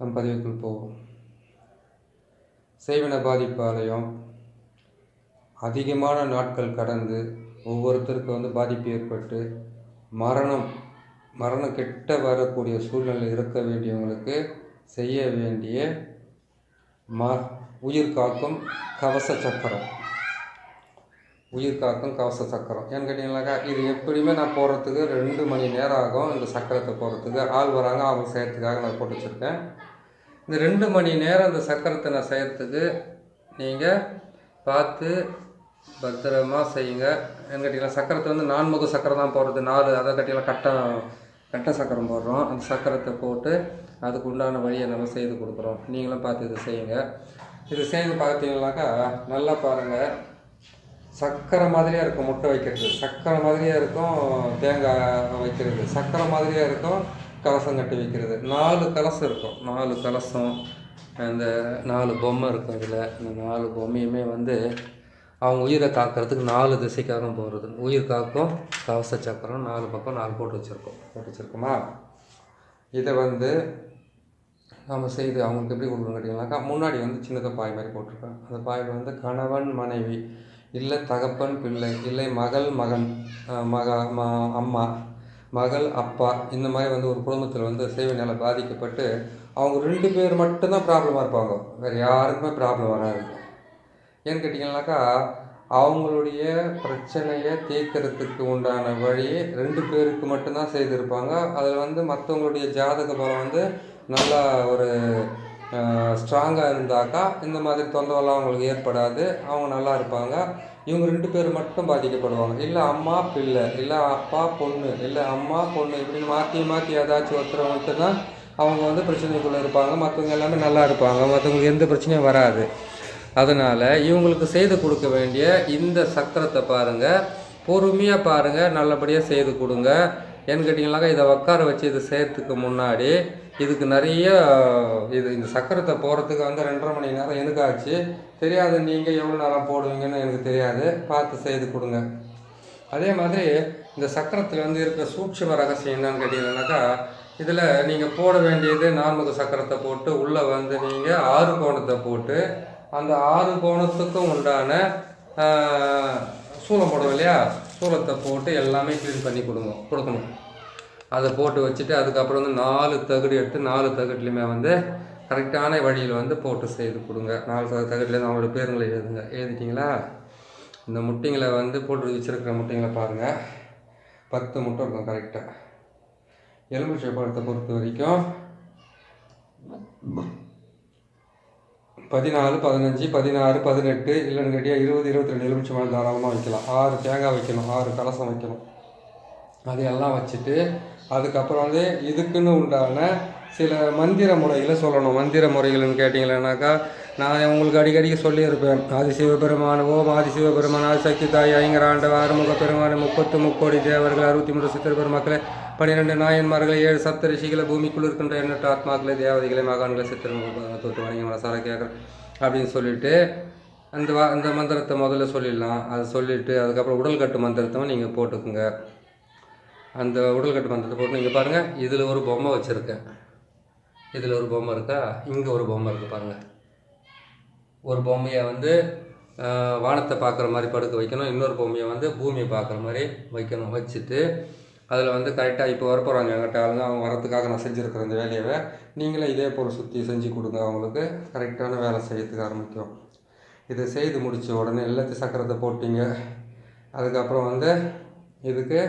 நம் பதிவுக்குள் போவோம். செய்வன பாதிப்பாலையும். அதிகமான நாட்கள் கடந்து ஒவ்வொருத்தருக்கும் வந்து பாதிப்பு ஏற்பட்டு மரணம் மரணம் கெட்ட வரக்கூடிய சூழ்நிலை இருக்க வேண்டியவங்களுக்கு செய்ய வேண்டிய ம உயிர் காக்கும் கவச சக்கரம். உயிர் காக்கும் கவச சக்கரம். ஏன்னு கேட்டிங்கனாக்கா இது எப்படியுமே நான் போடுறதுக்கு ரெண்டு மணி நேரம் ஆகும். இந்த சக்கரத்தை போடுறதுக்கு. ஆள் வராங்க அவங்க செய்கிறதுக்காக நான் போட்டு வச்சுருக்கேன். இந்த ரெண்டு மணி நேரம் இந்த சக்கரத்தை நான் செய்கிறதுக்கு நீங்கள் பார்த்து பத்திரமா செய்யுங்க. ஏன்னு கேட்டிங்கன்னா சக்கரத்தை வந்து நான்முக சக்கரம் தான் போடுறது. நாலு அதை கட்டிலாம் கட்டம் கட்ட சக்கரம் போடுறோம். அந்த சக்கரத்தை போட்டு அதுக்கு உண்டான வழியை நம்ம செய்து கொடுக்குறோம். நீங்களும் பார்த்து இதை செய்யுங்க. இது செய்து பார்த்தீங்கன்னாக்கா நல்லா பாருங்கள் சக்கரை மாதிரியாக இருக்கும் முட்டை வைக்கிறது. சக்கரை மாதிரியாக இருக்கும் தேங்காய் வைக்கிறது. சக்கரை மாதிரியாக இருக்கும் கலசம் கட்டி வைக்கிறது. நாலு கலசம் இருக்கும். நாலு கலசம் அந்த நாலு பொம்மை இருக்கும் அதில் இந்த நாலு பொம்மையுமே வந்து அவங்க உயிரை காக்கிறதுக்கு நாலு திசைக்காக போகிறது உயிர் காக்கும் கவச சக்கரம் நாலு பக்கம் நாலு போட்டு வச்சுருக்கோம். போட்டு வச்சுருக்கோமா? இதை வந்து நம்ம செய்து அவங்களுக்கு எப்படி கொடுக்கணும் கேட்டிங்கனாக்கா முன்னாடி வந்து சின்னதாக பாய் மாதிரி போட்டிருப்பேன். அந்த பாயில் வந்து கணவன் மனைவி இல்லை தகப்பன் பிள்ளை இல்லை மகள் மகன் மகா மக ம அம்மா மகள் அப்பா இந்த மாதிரி வந்து ஒரு குடும்பத்தில் வந்து சேவையினால் பாதிக்கப்பட்டு அவங்க ரெண்டு பேர் மட்டும்தான் ப்ராப்ளமாக இருப்பாங்க. வேறு யாருக்குமே ப்ராப்ளம் வராது. ஏன்னு கேட்டிங்கனாக்கா அவங்களுடைய பிரச்சனையை தீர்க்கறதுக்கு உண்டான வழி ரெண்டு பேருக்கு மட்டும்தான் செய்திருப்பாங்க. அதில் வந்து மற்றவங்களுடைய ஜாதக பலம் வந்து நல்லா ஒரு ஸ்ட்ராங்காக இருந்தாக்கா இந்த மாதிரி தொந்தரவெல்லாம் அவங்களுக்கு ஏற்படாது. அவங்க நல்லா இருப்பாங்க. இவங்க ரெண்டு பேர் மட்டும் பாதிக்கப்படுவாங்க. இல்லை அம்மா பிள்ளை இல்லை அப்பா பொண்ணு இல்லை அம்மா பொண்ணு இப்படின்னு மாற்றி மாற்றி ஏதாச்சும் ஒருத்தர் மட்டும்தான் அவங்க வந்து பிரச்சனைக்குள்ளே இருப்பாங்க. மற்றவங்க எல்லாமே நல்லா இருப்பாங்க. மற்றவங்களுக்கு எந்த பிரச்சனையும் வராது. அதனால் இவங்களுக்கு செய்து கொடுக்க வேண்டிய இந்த சக்கரத்தை பாருங்கள் பொறுமையாக பாருங்கள் நல்லபடியாக செய்து கொடுங்க. ஏன்னு கேட்டிங்கனாக்கா இதை உட்கார வச்சு இதை செய்கிறதுக்கு முன்னாடி இதுக்கு நிறைய இது இந்த சக்கரத்தை போகிறதுக்கு வந்து ரெண்டரை மணி நேரம் எனக்கு ஆச்சு தெரியாது நீங்கள் எவ்வளோ நேரம் போடுவீங்கன்னு எனக்கு தெரியாது. பார்த்து செய்து கொடுங்க. அதே மாதிரி இந்த சக்கரத்தில் வந்து இருக்கிற சூட்சம ரகசியம் என்னன்னு கேட்டிங்கன்னாக்கா இதில் நீங்கள் போட வேண்டியது நான்முக சக்கரத்தை போட்டு உள்ளே வந்து நீங்கள் ஆறு கோணத்தை போட்டு அந்த ஆறு கோணத்துக்கும் உண்டான ஆஹ், போடுவோம் இல்லையா? சூளத்தை போட்டு எல்லாமே க்ளீன் பண்ணி கொடுங்க கொடுக்கணும். அதை போட்டு வச்சுட்டு அதுக்கப்புறம் வந்து நாலு தகுடு எடுத்து நாலு தகுட்லையுமே வந்து கரெக்டான வழியில் வந்து போட்டு செய்து கொடுங்க. நாலு தகு- தகுட்லேருந்து அவங்களோட பேருங்களை எழுதுங்க. எழுதிட்டிங்களா? இந்த முட்டைங்களை வந்து போட்டு வச்சிருக்கிற முட்டைங்களை பாருங்கள் பத்து முட்டை இருக்கும் கரெக்டாக எலுமிச்சை பழத்தை பொறுத்த வரைக்கும் பதினாலு பதினஞ்சு பதினாறு பதினெட்டு இல்லைன்னு கேட்டியா இருபது இருபத்தி ரெண்டு எலுமிச்சை பழம் தாராளமாக வைக்கலாம். ஆறு தேங்காய் வைக்கணும் ஆறு கலசம் வைக்கணும். அதையெல்லாம் வச்சுட்டு அதுக்கப்புறம் வந்து இதுக்குன்னு உண்டான சில மந்திர முறைகளை சொல்லணும். மந்திர முறைகள்னு கேட்டிங்களேனாக்கா நான் உங்களுக்கு அடிக்கடிக்கு சொல்லியிருப்பேன். ஆதி சிவபெருமான் ஓம் ஆதி சிவபெருமான் ஆதி சக்தி தாய் ஐங்கர ஆறுமுக பெருமான் முப்பத்து முக்கோடி தேவர்கள் அறுபத்தி மூன்று சித்திர பெருமக்களை பன்னிரெண்டு நாயன்மார்களை ஏழு சப்த ரிஷிகளை பூமிக்குள் இருக்கின்ற எண்ணற்ற ஆத்மாக்களை தேவதைகளை மகான்களை சித்திர தொட்டு வணங்கி மனசார கேட்குறேன் அப்படின்னு சொல்லிட்டு அந்த வா அந்த மந்திரத்தை முதல்ல சொல்லிடலாம். அதை சொல்லிவிட்டு அதுக்கப்புறம் உடல் கட்டு மந்திரத்தை நீங்கள் போட்டுக்குங்க. அந்த உடல் கட்டு மந்திரத்தை போட்டு நீங்கள் பாருங்கள் இதில் ஒரு பொம்மை வச்சுருக்கேன் இதில் ஒரு பொம்மை இருக்கா? இங்கே ஒரு பொம்மை இருக்குது பாருங்கள் ஒரு பொம்மையை வந்து வானத்தை பார்க்குற மாதிரி படுக்க வைக்கணும். இன்னொரு பொம்மையை வந்து பூமியை பார்க்குற மாதிரி வைக்கணும். வச்சுட்டு அதில் வந்து கரெக்டாக இப்போ வர போகிறாங்க எங்கிட்ட ஆளுங்க. அவங்க வரத்துக்காக நான் செஞ்சுருக்கிற இந்த வேலையை நீங்களே இதே போல் சுற்றி செஞ்சு கொடுங்க. அவங்களுக்கு கரெக்டான வேலை செய்யறதுக்கு ஆரம்பிக்கும். இதை செய்து முடித்த உடனே எல்லாத்தையும் சக்கரத்தை போட்டிங்க. அதுக்கப்புறம் வந்து இதுக்கு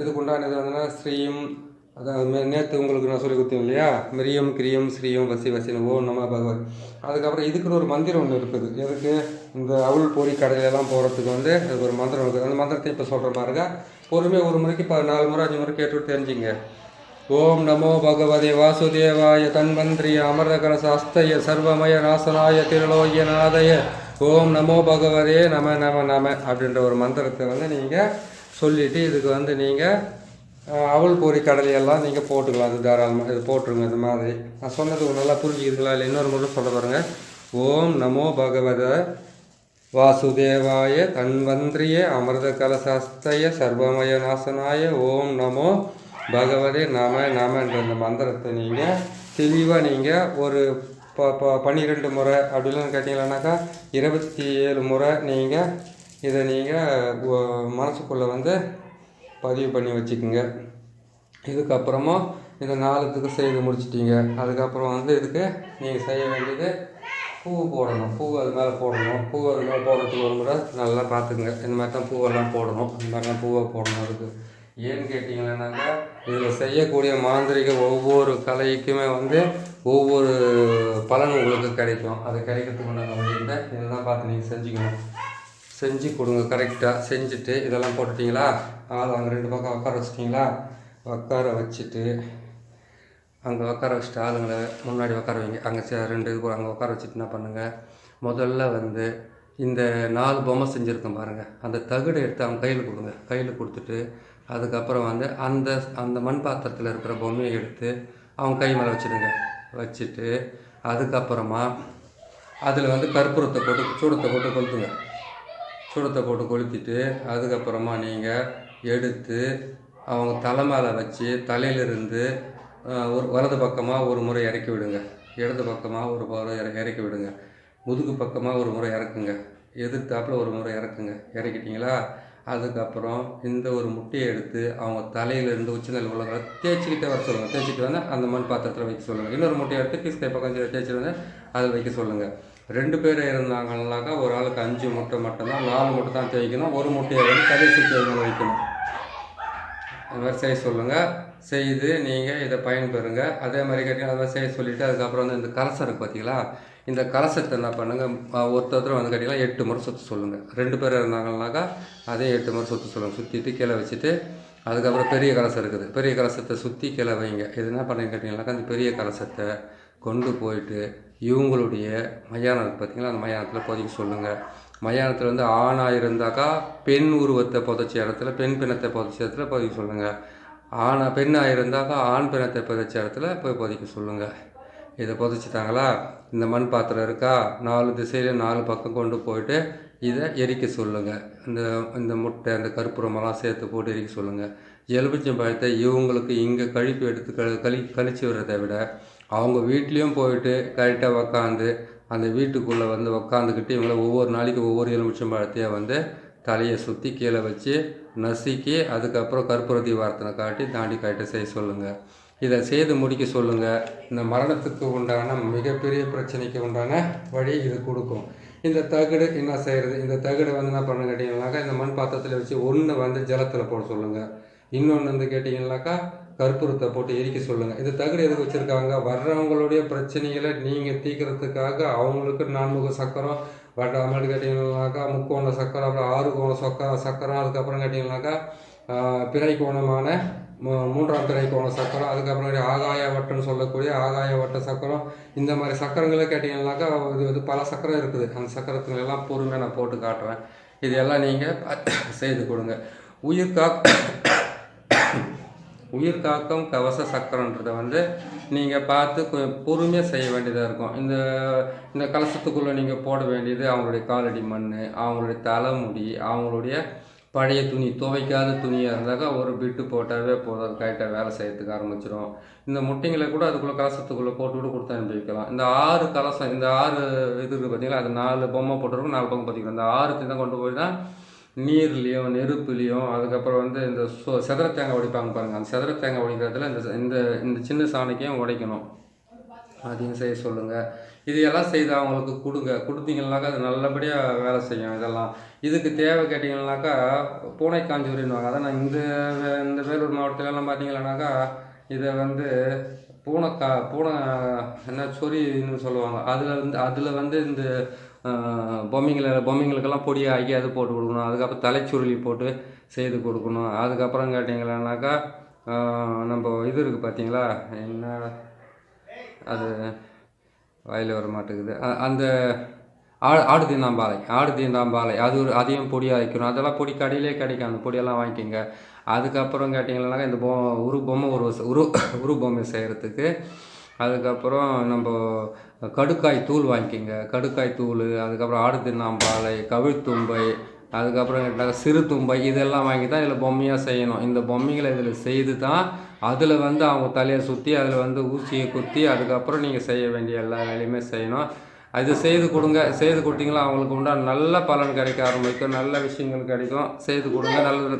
இதுக்கு உண்டான உண்டானது வந்து ஸ்ரீயும் அதாவது நேற்று உங்களுக்கு நான் சொல்லி கொடுத்தேன் இல்லையா? மிரியம் கிரியம் ஸ்ரீயம் வசி வசின. ஓ நம்ம பகவத். அதுக்கப்புறம் இதுக்குன்னு ஒரு மந்திரம் ஒன்று இருக்குது. எதுக்கு? இந்த அவுள் பொறி கடையிலலாம் போகிறதுக்கு வந்து அதுக்கு ஒரு மந்திரம் இருக்குது. அந்த மந்திரத்தை இப்போ சொல்கிற பாருங்க. பொறுமையாக ஒரு முறைக்கு இப்போ நாலு முறை அஞ்சு முறை கேட்டு தெரிஞ்சுங்க. ஓம் நமோ பகவதே வாசுதேவாய தன்வந்திரிய அமர்தகர சாஸ்தய சர்வமய நாசனாய திருலோய நாதய. ஓம் நமோ பகவதே நம நம நம அப்படின்ற ஒரு மந்திரத்தை வந்து நீங்கள் சொல்லிவிட்டு இதுக்கு வந்து நீங்கள் அவள் பொறி கடலையெல்லாம் நீங்கள் போட்டுக்கலாம். அது தாராளமாக இது போட்டுருங்க இது மாதிரி. நான் சொன்னது நல்லா புரிஞ்சுக்கிறீங்களா இல்லை இன்னொரு முறை சொல்ல பாருங்கள் ஓம் நமோ பகவத வாசுதேவாய தன்வந்திரிய அமிர்த கலசஸ்தய சர்வமய நாசனாய ஓம் நமோ பகவதே நம நமன்ற இந்த மந்திரத்தை நீங்கள் தெளிவாக நீங்கள் ஒரு ப ப பன்னிரெண்டு முறை அப்படிலாம் கேட்டிங்களானாக்கா இருபத்தி ஏழு முறை நீங்கள் இதை நீங்கள் மனசுக்குள்ளே வந்து பதிவு பண்ணி வச்சுக்கோங்க. இதுக்கப்புறமா இந்த நாலத்துக்கு செய்து முடிச்சிட்டீங்க. அதுக்கப்புறம் வந்து இதுக்கு நீங்கள் செய்ய வேண்டியது பூ போடணும். பூ அது மேலே போடணும். பூ அது மேலே போடுறதுக்கு ஒரு முறை நல்லா பார்த்துக்குங்க. இந்த மாதிரி தான் பூவெல்லாம் போடணும். இந்த மாதிரிலாம் பூவை போடணும் அதுக்கு. ஏன்னு கேட்டிங்கன்னாக்கா இதில் செய்யக்கூடிய மாந்திரிக ஒவ்வொரு கலைக்குமே வந்து ஒவ்வொரு பலன் உங்களுக்கு கிடைக்கும். அது கிடைக்கிறதுக்கு உண்டான வழியில் இதெல்லாம் பார்த்து நீங்கள் செஞ்சுக்கணும். செஞ்சு கொடுங்க. கரெக்டாக செஞ்சுட்டு இதெல்லாம் போட்டுட்டிங்களா? ஆள் அங்கே ரெண்டு பக்கம் உட்கார வச்சிட்டிங்களா? உட்கார வச்சுட்டு அங்கே உட்கார வச்சுட்டு ஆளுங்களை முன்னாடி உட்கார வைங்க. அங்கே சே- ரெண்டு இது அங்கே உட்கார வச்சுட்டு என்ன பண்ணுங்கள் முதல்ல வந்து இந்த நாலு பொம்மை செஞ்சுருக்கேன் பாருங்கள் அந்த தகுடை எடுத்து அவங்க கையில் கொடுங்க. கையில் கொடுத்துட்டு அதுக்கப்புறம் வந்து அந்த அந்த மண் பாத்திரத்தில் இருக்கிற பொம்மையை எடுத்து அவங்க கை மேலே வச்சுடுங்க. வச்சுட்டு அதுக்கப்புறமா அதில் வந்து கற்பூரத்தை போட்டு சூடத்தை போட்டு கொளுத்துங்க. சூடத்தை போட்டு கொளுத்திட்டு அதுக்கப்புறமா நீங்கள் எடுத்து அவங்க தலை மேலே வச்சு தலையிலிருந்து ஒரு வலது பக்கமாக ஒரு முறை இறக்கி விடுங்க. இடது பக்கமாக ஒரு முறை இற- இறக்கி விடுங்க. முதுகு பக்கமாக ஒரு முறை இறக்குங்க. எதிர்த்தாப்பில் ஒரு முறை இறக்குங்க. இறக்கிட்டீங்களா? அதுக்கப்புறம் இந்த ஒரு முட்டையை எடுத்து அவங்க தலையிலேருந்து உச்சநிலை உள்ள தேய்ச்சிக்கிட்டே வர சொல்லுங்கள் தேய்ச்சிட்டு வந்து அந்த மண் பாத்திரத்தில் வைக்க சொல்லுங்கள் இன்னொரு முட்டையை எடுத்து கிஸ்கை பக்கம் தேய்ச்சிட்டு வந்து அதில் வைக்க சொல்லுங்கள் ரெண்டு பேர் இருந்தாங்கன்னாக்கா ஒரு ஆளுக்கு அஞ்சு முட்டை மட்டும்தான் நாலு முட்டை தான் தேய்க்கணும். ஒரு முட்டையை வந்து கடைசி சுற்றி வைக்கணும். அது மாதிரி செய்ய சொல்லுங்கள் செய்து நீங்கள் இதை பயன்பெறுங்க. அதே மாதிரி கேட்டிங்கன்னா அது மாதிரி செய்ய சொல்லிவிட்டு அதுக்கப்புறம் வந்து இந்த கலசம் இருக்குது பார்த்தீங்களா இந்த கலசத்தை என்ன பண்ணுங்கள் ஒருத்தர் வந்து கேட்டிங்கன்னா எட்டு முறை சுற்ற சொல்லுங்கள் ரெண்டு பேர் இருந்தாங்கன்னாக்கா அதே எட்டு முறை சுற்ற சொல்லுங்கள் சுற்றிட்டு கீழே வச்சுட்டு அதுக்கப்புறம் பெரிய கலசம் இருக்குது. பெரிய கலசத்தை சுற்றி கீழே வைங்க. இது என்ன பண்ணுங்க கேட்டிங்கனாக்கா அந்த பெரிய கலசத்தை கொண்டு போயிட்டு இவங்களுடைய மயானம் இருக்குது பார்த்தீங்களா அந்த மயானத்தில் புதைக்க சொல்லுங்கள் மயானத்தில் வந்து ஆணாக இருந்தாக்கா பெண் உருவத்தை புதைச்ச இடத்துல பெண் பிணத்தை புதைச்ச இடத்துல புதைக்க சொல்லுங்கள் ஆணா பெண்ணாக இருந்தாக்கா ஆண் பிணத்தை புதைச்ச இடத்துல போய் புதைக்க சொல்லுங்கள் இதை புதைச்சிட்டாங்களா? இந்த மண் பாத்திரம் இருக்கா? நாலு திசையில நாலு பக்கம் கொண்டு போயிட்டு இதை எரிக்க சொல்லுங்கள் இந்த இந்த முட்டை அந்த கருப்புரமெல்லாம் சேர்த்து போட்டு எரிக்க சொல்லுங்கள் எலுமிச்சம் பழத்தை இவங்களுக்கு இங்கே கழிப்பு எடுத்து கழி கழிச்சு விடுறதை விட அவங்க வீட்லேயும் போயிட்டு கரெக்டாக உக்காந்து அந்த வீட்டுக்குள்ளே வந்து உக்காந்துக்கிட்டு இவங்கள ஒவ்வொரு நாளைக்கு ஒவ்வொரு எலுமிச்சம் பழத்தையும் வந்து தலையை சுற்றி கீழே வச்சு நசுக்கி அதுக்கப்புறம் கற்பூரதி வார்த்தனை காட்டி தாண்டி காட்ட செய்ய சொல்லுங்கள் இதை செய்து முடிக்க சொல்லுங்கள் இந்த மரணத்துக்கு உண்டான மிகப்பெரிய பிரச்சனைக்கு உண்டான வழி இது கொடுக்கும். இந்த தகடு என்ன செய்கிறது இந்த தகடு வந்து என்ன பண்ண கேட்டிங்கனாக்கா இந்த மண் பாத்திரத்தில் வச்சு ஒன்று வந்து ஜலத்தில் போட சொல்லுங்கள் இன்னொன்று வந்து கேட்டிங்கனாக்கா கற்பூரத்தை போட்டு எரிக்க சொல்லுங்கள் இது தகுடு எதுக்கு வச்சுருக்காங்க? வர்றவங்களுடைய பிரச்சனைகளை நீங்கள் தீக்கிறதுக்காக அவங்களுக்கு நான்முக சக்கரம் வட அமௌண்ட் கேட்டிங்கனாக்கா முக்கோண சக்கரம் அப்புறம் ஆறு கோண சக்கரம் சக்கரம் அதுக்கப்புறம் கேட்டிங்கனாக்கா பிறை கோணமான மூ- மூன்றாம் பிறை கோண சக்கரம் அதுக்கப்புறம் ஆகாய வட்டம்னு சொல்லக்கூடிய ஆகாய வட்ட சக்கரம் இந்த மாதிரி சக்கரங்களை கேட்டிங்கனாக்கா இது வந்து பல சக்கரம் இருக்குது. அந்த சக்கரத்துல எல்லாம் பொறுமையாக நான் போட்டு காட்டுறேன். இது எல்லாம் நீங்கள் செய்து கொடுங்க. உயிர் காக்க உயிர் காக்கும் கவச சக்கரன்றதை வந்து நீங்கள் பார்த்து கொ- பொறுமையாக செய்ய வேண்டியதாக இருக்கும். இந்த இந்த கலசத்துக்குள்ளே நீங்கள் போட வேண்டியது அவங்களுடைய காலடி மண் அவங்களுடைய தலைமுடி அவங்களுடைய பழைய துணி துவைக்காத துணியாக இருந்தாக்கா ஒரு பிட்டு போட்டாவே போதும். அது கரெக்டாக வேலை செய்யறதுக்கு ஆரம்பிச்சிடும் இந்த முட்டைங்களை கூட அதுக்குள்ளே கலசத்துக்குள்ளே போட்டு விட்டு கொடுத்து அனுப்பி வைக்கலாம் இந்த ஆறு கலசம் இந்த ஆறு இது இருக்குது பார்த்தீங்களா அது நாலு பொம்மை போட்டுருக்கும் நாலு பொம்மை பார்த்திக்கலாம் இந்த ஆறு தான் கொண்டு போய் தான் நீர்லேயும் நெருப்புலேயும் அதுக்கப்புறம் வந்து இந்த சோ செதற தேங்காய் உடைப்பாங்க பாருங்கள் அந்த செதற தேங்காய் உடைக்கிறதுல இந்த இந்த இந்த சின்ன சாணிக்கையும் உடைக்கணும். அதையும் செய்ய சொல்லுங்கள் இது எல்லாம் செய்து அவங்களுக்கு கொடுங்க. கொடுத்தீங்கன்னாக்கா அது நல்லபடியாக வேலை செய்யும் இதெல்லாம். இதுக்கு தேவை கேட்டிங்கன்னாக்கா பூனை காஞ்சூரின்னுவாங்க. அதான் நான் இந்த வே- இந்த வேலூர் மாவட்டத்திலலாம் பார்த்தீங்கன்னாக்கா இதை வந்து பூனை கா பூனை என்ன சொரின்னு சொல்லுவாங்க. அதில் வந்து அதில் வந்து இந்த பொம்மைங்களை பொம்மைங்களுக்கெல்லாம் பொடியாக்கி அது போட்டு கொடுக்கணும். அதுக்கப்புறம் தலைச்சுருளி போட்டு செய்து கொடுக்கணும். அதுக்கப்புறம் கேட்டிங்களானாக்கா நம்ம இது இருக்குது பார்த்தீங்களா என்ன? அது வாயில் வர மாட்டேங்குது. அந்த ஆடு ஆடு தீந்தாம்பாலை ஆடு தீந்தாம்பாலை அது ஒரு அதையும் பொடியாக வைக்கணும் அதெல்லாம் பொடி கடையிலே கிடைக்கும். அந்த பொடியெல்லாம் வாங்கிக்கோங்க. அதுக்கப்புறம் கேட்டிங்கன்னாக்கா இந்த பொ உரு பொம்மை ஒரு உரு உரு பொம்மை செய்கிறதுக்கு அதுக்கப்புறம் நம்ம கடுக்காய் தூள் வாங்கிக்கோங்க. கடுக்காய் தூள் அதுக்கப்புறம் ஆடு தின்னாம்பாலை கவிழ்த்தும்பை அதுக்கப்புறம் கேட்டால் சிறு தும்பை இதெல்லாம் வாங்கி தான் இதில் பொம்மையாக செய்யணும். இந்த பொம்மைகளை இதில் செய்து தான் அதில் வந்து அவங்க தலையை சுற்றி அதில் வந்து ஊசியை குத்தி அதுக்கப்புறம் நீங்கள் செய்ய வேண்டிய எல்லா வேலையுமே செய்யணும். அது செய்து கொடுங்க. செய்து கொடுத்தீங்களா அவங்களுக்கு உண்டான நல்ல பலன் கிடைக்க ஆரம்பிக்கும். நல்ல விஷயங்கள் கிடைக்கும். செய்து கொடுங்க. நல்ல